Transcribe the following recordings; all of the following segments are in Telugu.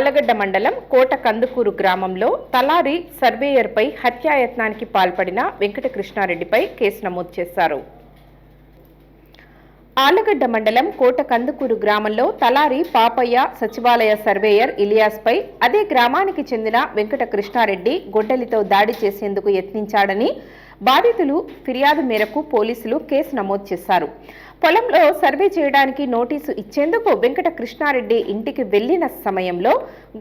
ఆలగడ్డ మండలం కోట కందుకూరు గ్రామంలో తలారి సర్వేయర్పై హత్యాయత్నానికి పాల్పడిన వెంకటకృష్ణారెడ్డిపై కేసు నమోదు చేశారు. ఆలగడ్డ మండలం కోట కందుకూరు గ్రామంలో తలారి పాపయ్య సచివాలయ సర్వేయర్ ఇలియాస్పై అదే గ్రామానికి చెందిన వెంకట కృష్ణారెడ్డి గొడ్డలితో దాడి చేసేందుకు యత్నించాడని బాధితులు ఫిర్యాదు మేరకు పోలీసులు కేసు నమోదు చేశారు. పొలంలో సర్వే చేయడానికి నోటీసు ఇచ్చేందుకు వెంకట కృష్ణారెడ్డి ఇంటికి వెళ్ళిన సమయంలో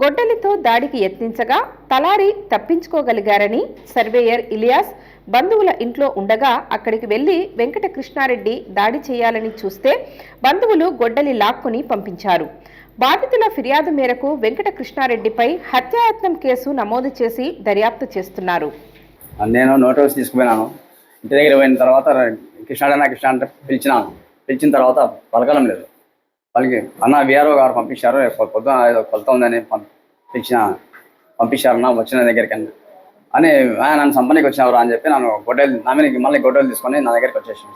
గొడ్డలితో దాడికి యత్నించగా తలారి తప్పించుకోగలిగారని సర్వేయర్ ఇలియాస్ బంధువుల ఇంట్లో ఉండగా అక్కడికి వెళ్ళి వెంకట కృష్ణారెడ్డి దాడి చేయాలని చూస్తే బంధువులు గొడ్డలి లాక్కుని పంపించారు. బాధితుల ఫిర్యాదు మేరకు వెంకట కృష్ణారెడ్డిపై హత్యాయత్నం కేసు నమోదు చేసి దర్యాప్తు చేస్తున్నారు. నేను నోటీస్ తీసుకుపోయినాను. ఇంటి దగ్గర పోయిన తర్వాత కృష్ణాడన్న కృష్ణ అంటే పిలిచినాను. పిలిచిన తర్వాత పలకడం లేదు. వాళ్ళకి అన్న విఆర్ఓ గారు పంపించారు పొద్దున ఏదో కొలత ఉందని పిలిచిన పంపించారన్న వచ్చిన దగ్గరికి అని అని నన్ను సంపనికి వచ్చినవరా అని చెప్పి నన్ను గొడ్డలు నా మీద మళ్ళీ గొడ్డలు తీసుకొని నా దగ్గరికి వచ్చేసాను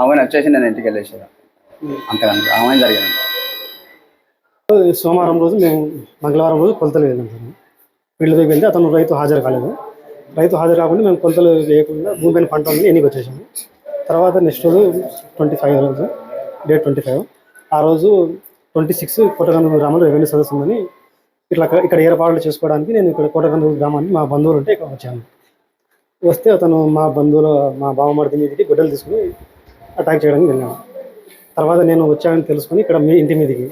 ఆమె వచ్చేసి నేను ఇంటికి వెళ్ళేసాను అంతే ఆమె జరిగింది. సోమవారం రోజు మేము మంగళవారం రోజు కొలతలు వెళ్ళాం సార్ వీళ్ళ దగ్గరికి వెళ్తే అతను రైతు హాజరు కాలేదు. రైతు హాజరు కాకుండా మేము కొంతలు వేయకుండా భూమి పైన పంట ఉంది ఎన్నికి వచ్చేసాము తర్వాత నెక్స్ట్ రోజు ట్వంటీ ఫైవ్ రోజు డేట్ ట్వంటీ ఫైవ్. ఆ రోజు ట్వంటీ సిక్స్ కోటగందూరు గ్రామంలో రెవెన్యూ సదస్సు ఉందని ఇట్లా ఇక్కడ ఏర్పాట్లు చేసుకోవడానికి నేను ఇక్కడ కోటగందూరు గ్రామానికి మా బంధువులు ఉంటే ఇక్కడ వచ్చాను. వస్తే అతను మా బంధువుల మా బావమరిది మీదకి గొడ్డలు తీసుకుని అటాక్ చేయడానికి వెళ్ళాను. తర్వాత నేను వచ్చానని తెలుసుకుని ఇక్కడ మీ ఇంటి మీదకి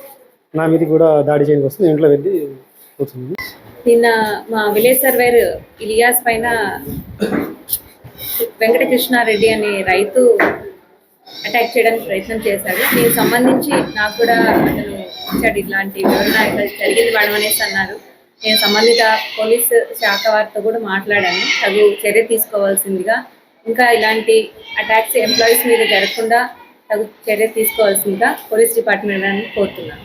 నా మీదకి కూడా దాడి చేయడానికి వస్తే ఇంట్లో వెళ్ళి కూర్చుంది నిన్న మా విలేజ్ సర్వేర్ ఇలియాస్ పైన వెంకటకృష్ణారెడ్డి అనే రైతు అటాక్ చేయడానికి ప్రయత్నం చేశాడు. దీనికి సంబంధించి నాకు కూడా అతను ఇచ్చాడు ఇట్లాంటి వివరణ. ఇట్లా జరిగింది మేడం అనేసి అన్నారు. నేను సంబంధిత పోలీస్ శాఖ వారితో కూడా మాట్లాడాను. తగు చర్య తీసుకోవాల్సిందిగా. ఇంకా ఇలాంటి అటాక్స్ ఎంప్లాయీస్ మీద జరగకుండా తగు చర్య తీసుకోవాల్సిందిగా పోలీస్ డిపార్ట్మెంట్ అని కోరుతున్నాను.